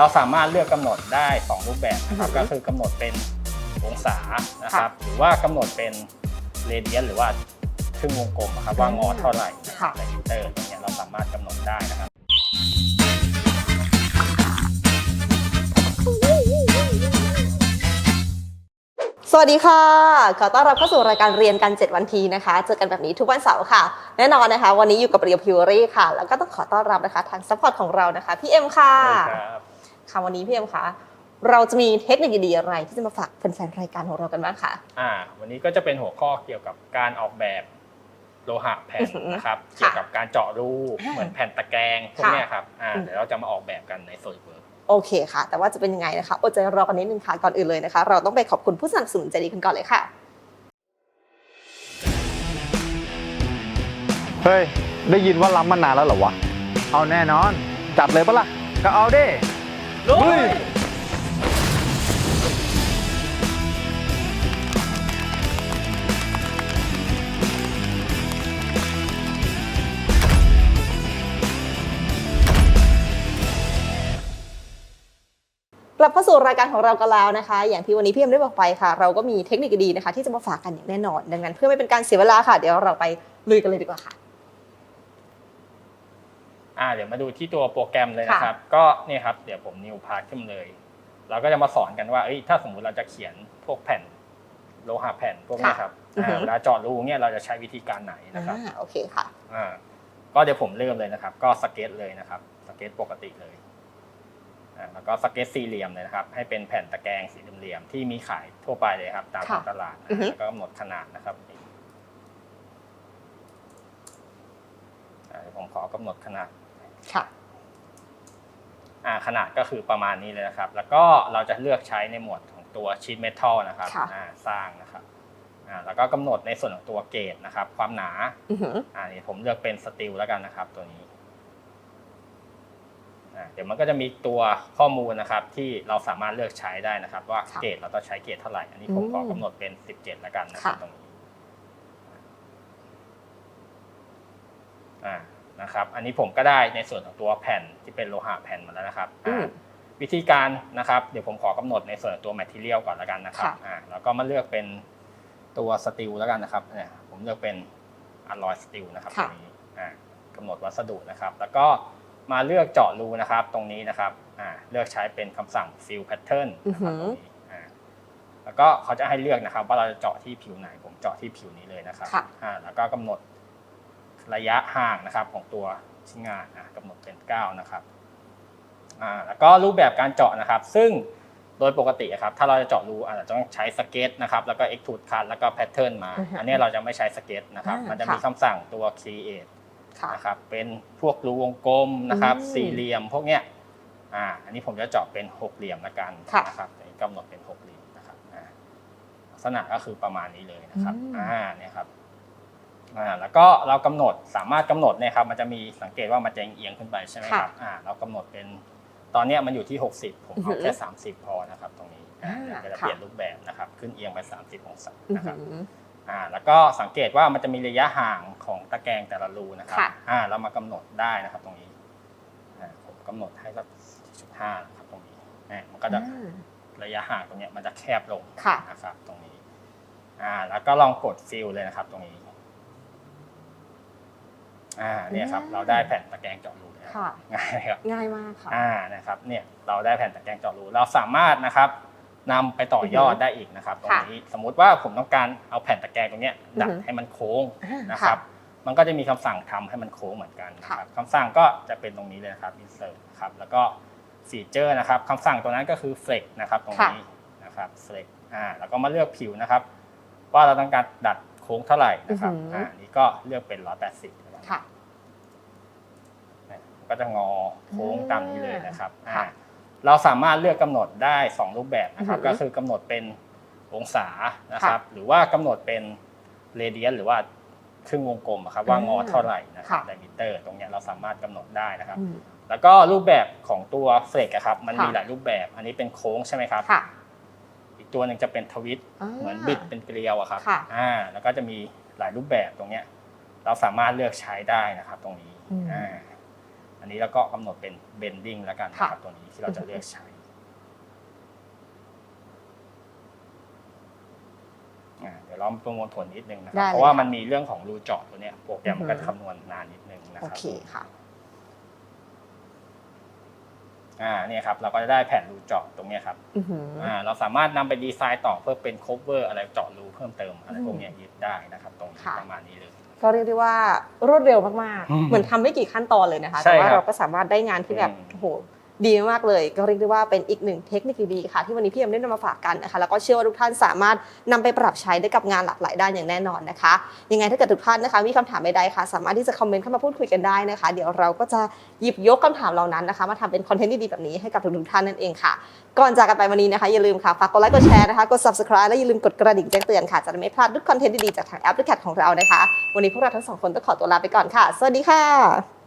เราสามารถเลือกกำหนดได้ 2 รูปแบบนะครับอือฮึก็คือกำหนดเป็นองศานะครับหรือว่ากำหนดเป็นเรเดียนหรือว่าครึ่งวงกลมอะครับว่างอเท่าไหร่นะครัค่ะบในมิเตอร์ตรงเนี้ยเราสามารถกำหนดได้นะครับสวัสดีค่ะ ขอต้อนรับเข้าสู่รายการเรียนกัน 7 วันทีนะคะ เจอกันแบบนี้ทุกวันเสาร์ค่ะ แน่นอนนะคะ วันนี้อยู่กับเรียวพิวรี่ค่ะ แล้วก็ต้องขอต้อนรับนะคะ ทางซัพพอร์ตของเรานะคะ พี่เอ็มค่ะ ครับค่ะวันนี้พี่เอ็มคะเราจะมีเทคนิคดีๆอะไร ที่จะมาฝากแฟนๆรายการของเรากันบ้างคะอ่า วันนี้ก็จะเป็นหัวข้อเกี่ยวกับการออกแบบโลหะแผ่นอือหือนะครับค่ะเกี่ยวกับการเจาะรูอ่าเหมือนแผ่นตะแกรงพวกค่ะเนี้ยครับอ่าอืมเดี๋ยวเราจะมาออกแบบกันใน SolidWorks โอเคค่ะ แต่ว่าจะเป็นยังไงนะคะอดใจรอกันนิดนึงค่ะก่อนอื่นเลยนะคะ เราต้องไปขอบคุณผู้สนับสนุนใจดีกันก่อนเลยค่ะเฮ้ยได้ยินว่าล้ำมานานแล้วเหรอวะเอาแน่นอน จัดเลยปะล่ะก็เอาดิ ลุยกลับเข้าสู่รายการของเรากันแล้วนะคะ อย่างที่วันนี้พี่เอ็มได้บอกไปค่ะ เราก็มีเทคนิคดีๆนะคะ ที่จะมาฝากกันอย่างแน่นอน ดังนั้นเพื่อไม่เป็นการเสียเวลาค่ะ เดี๋ยวเราไปลุยกันเลยดีกว่าค่ะ อ่าเดี๋ยวมาดูที่ตัวโปรแกรมเลยนะครับ ก็เนี่ยครับเดี๋ยวผมนิวพาร์ทขึ้นเลย เราก็จะมาสอนกันว่าเอ้ยถ้าสมมุติเราจะเขียนพวกแผ่นโลหะแผ่นพวกเนี้ยครับอือฮึอ่าเวลาเจาะรูเนี่ยเราจะใช้วิธีการไหนนะครับอ่าโอเคค่ะอ่าก็เดี๋ยวผมเริ่มเลยนะครับ ก็สเก็ตเลยนะครับ สเก็ตปกติเลยอ่าแล้วก็สเก็ตสี่เหลี่ยมเลยนะครับ ให้เป็นแผ่นตะแกรงสีเหลี่ยมๆที่มีขายทั่วไปเลยครับ ตามท้องค่ะตลาดนะอือฮึแล้วก็กำหนดขนาดนะครับอ่าเดี๋ยวผมขอกำหนดขนาด ค่ะอ่าขนาดก็คือประมาณนี้เลยนะครับ แล้วก็เราจะเลือกใช้ในหมวดของตัวชีทเมทัลนะครับค่ะ อ่าสร้างนะครับอ่าแล้วก็กำหนดในส่วนของตัวเกรดนะครับ ความหนาอือหืออ่านี่ผมเลือกเป็นสตีลแล้วกันนะครับ ตัวนี้อ่าเดี๋ยวมันก็จะมีตัวข้อมูลนะครับ ที่เราสามารถเลือกใช้ได้นะครับ ว่าค่ะเกรดเราต้องใช้เกรดเท่าไหร่อันนี้ผมอืมขอกำหนดเป็น 17 แล้วกันนะครับค่ะ ตรงนี้อ่า นะครับ อันนี้ผมก็ได้ในส่วนของตัวแผ่นที่เป็นโลหะแผ่นมาแล้วนะครับอือ่ามวิธีการนะครับ เดี๋ยวผมขอกำหนดในส่วนของตัวแมทเทียลก่อนแล้วกันนะครับค่ะอ่าแล้วก็มาเลือกเป็นตัวสตีลแล้วกันนะครับเนี่ยผมเลือกเป็นอ l ลอยสตีลนะครับตค่ะรงนี้อ่ากำหนดวัสดุนะครับ แล้วก็มาเลือกเจาะรูนะครับ ตรงนี้นะครับอ่าเลือกใช้เป็นคำสั่ง fill pattern อือนะครับหืตอรงนี้อ่าแล้วก็เขาจะให้เลือกนะครับ ว่าเราจะเจาะที่ผิวไหน ผมเจาะที่ผิวนี้เลยนะครับค่ะอ่าแล้วก็กำหนด ระยะห่างนะครับของตัวชิ้นงานอะกำหนดเป็น 9 นะครับอ่าแล้วก็รูปแบบการเจาะนะครับ ซึ่งโดยปกติอะครับถ้าเราจะเจาะรูอาจจะต้องใช้สเก็ตนะครับแล้วก็ extrude cut แล้วก็ pattern มาอือฮึอันนี้เราจะไม่ใช้สเก็ตนะครับอ่ามัมันจะค่ะมีคำสั่งตัว create ค่ะนะครับเป็นพวกรูวงกลมนะครับอืมสี่เหลี่ยมพวกเนี้ยอ่าอันนี้ผมจะเจาะเป็นหกเหลี่ยมละกันค่ะนะครับอันนี้กำหนดเป็นหกเหลี่ยมนะครับอ่าลักษณะก็คือประมาณนี้เลยนะครับอืมอ่าเนี่ยครับ อ่าแล้วก็เรากำหนดสามารถกำหนดเนี่ยครับมันจะมีสังเกตว่ามันจะเอียงขึ้นไปใช่ไหมครับอ่าเรากำหนดเป็นตอนเนี้ยมันอยู่ที่ 60 ผมอือหืเอาอแค่30 พอนะครับตรงนี้อ่าอ่าเดี๋ยวก็จะค่ะเปลี่ยนรูปแบบนะครับขึ้นเอียงไป 30 องศาอือนะครับหืออ่าแล้วก็สังเกตว่ามันจะมีระยะห่างของตะแกรงแต่ละรูนะครับค่ะอ่าเรามากำหนดได้นะครับตรงนี้อ่าผมกำหนดให้สักจุดห้านะครับตรงนี้อ่ามันก็จะอ่าระยะห่างตรงเนี้ยมันจะแคบลงค่ะนะครับตรงนี้อ่าแล้วก็ลองกดฟิลเลยนะครับตรงนี้ อ่าเนี่ยครับอืมเราได้แผ่นตะแกรงเจาะรูแล้วค่ะ ง่ายไหมครับง่ายมากค่ะ อ่านะครับเนี่ยเราได้แผ่นตะแกรงเจาะรูเราสามารถนะครับนำไปต่อยอดได้อีกนะครับตรงนี้สมมุติว่าผมต้องการเอาแผ่นตะแกรงตรงเนี้ยดัดอือฮึให้มันโค้งอ่านะครับค่ะมันก็จะมีคำสั่งทำให้มันโค้งเหมือนกันนะครับคำสั่งก็จะเป็นตรงนี้เลยนะครับ insert ครับแล้วก็ฟีเจอร์นะครับคำสั่งตัวนั้นก็คือ flex นะครับตรงนี้นะครับ flex อ่าแล้วก็มาเลือกผิวนะครับ ว่าเราต้องการดัดโค้งเท่าไหร่นะครับอือฮึ อ่านี่ก็เลือกเป็น 180นะ ครับค่ะเนี่ยก็จะงอโค้งตามนี้เลยนะครับค่ะอ่าเราสามารถเลือกกำหนดได้ 2 รูปแบบนะครับ อือฮึก็คือกำหนดเป็นองศานะครับ หรือว่ากำหนดเป็นเรเดียนหรือว่าครึ่งวงกลมอะครับว่างอเท่าไหร่นะครับค่ะในมิเตอร์ ตรงเนี้ยเราสามารถกำหนดได้นะครับ อืม แล้วก็รูปแบบของตัวเฟลกอะครับมันค่ะมีหลายรูปแบบ อันนี้เป็นโค้งใช่ไหมครับ ค่ะอีกตัวหนึ่งจะเป็นทวิตาเหมือนบิดเป็นเกลียวอะครับค่ะ อ่าแล้วก็จะมีหลายรูปแบบตรงเนี้ย เราสามารถเลือกใช้ได้นะครับตรงนี้อืม อ่าอันนนี้เราก็กำหนดเป็น bending แล้วกันนะครับค่ะตัวนี้ที่เราจะเลือกใช้อ่าเดี๋ยวเราประมวลผลนิดนึงนะคได้รับเลยเพราะว่าค่ะมันมีเรื่องของรูเจาะตัวเนี้ยโปรแกรมมันก็อือฮึคำนวณนานนิดนึงนะคโอรับเคค่ะ อ่าเนี่ยครับเราก็จะได้แผ่นรูเจาะตรงเนี้ยครับ อือหือ อ่าเราสามารถนำไปดีไซน์ต่อเพื่อเป็น cover อะไรเจาะรูเพิ่มเติมอะไรพวกเนี้ยยึดได้นะครับ ตรงนี้ค่ะ ประมาณนี้เลย ก็เรียกได้ว่ารวดเร็วมากอืมๆเหมือนทำไม่กี่ขั้นตอนเลยนะคะใช่แต่ว่าครับเราก็สามารถได้งานที่แบบอืมโอ้โห ดีมากเลย ก็เรียกได้ว่าเป็นอีกหนึ่งเทคนิคดีๆค่ะ ที่วันนี้พี่เอ็มได้นำมาฝากกันนะคะแล้วก็เชื่อว่าทุกท่านสามารถนำไปปรับใช้ได้กับงานหลากหลายด้านอย่างแน่นอนนะคะ ยังไงถ้าเกิดทุกท่านนะคะ มีคำถามใดๆค่ะ สามารถที่จะคอมเมนต์เข้ามาพูดคุยกันได้นะคะ เดี๋ยวเราก็จะหยิบยกคำถามเหล่านั้นนะคะ มาทำเป็นคอนเทนต์ดีๆแบบนี้ให้กับทุกๆท่านนั่นเองค่ะ ก่อนจากกันไปวันนี้นะคะอย่าลืมค่ะฝากกดไลค์กดแชร์นะคะกด subscribe และอย่าลืมกดกระดิ่งแจ้งเตือนค่ะจะได้ไม่พลาดทุกคอนเทนต์ดีๆจากทางแอปพลิเคชันของเรานะคะ วันนี้พวกเราทั้งสองคนต้องขอตัวลาไปก่อนค่ะ สวัสดีค่ะ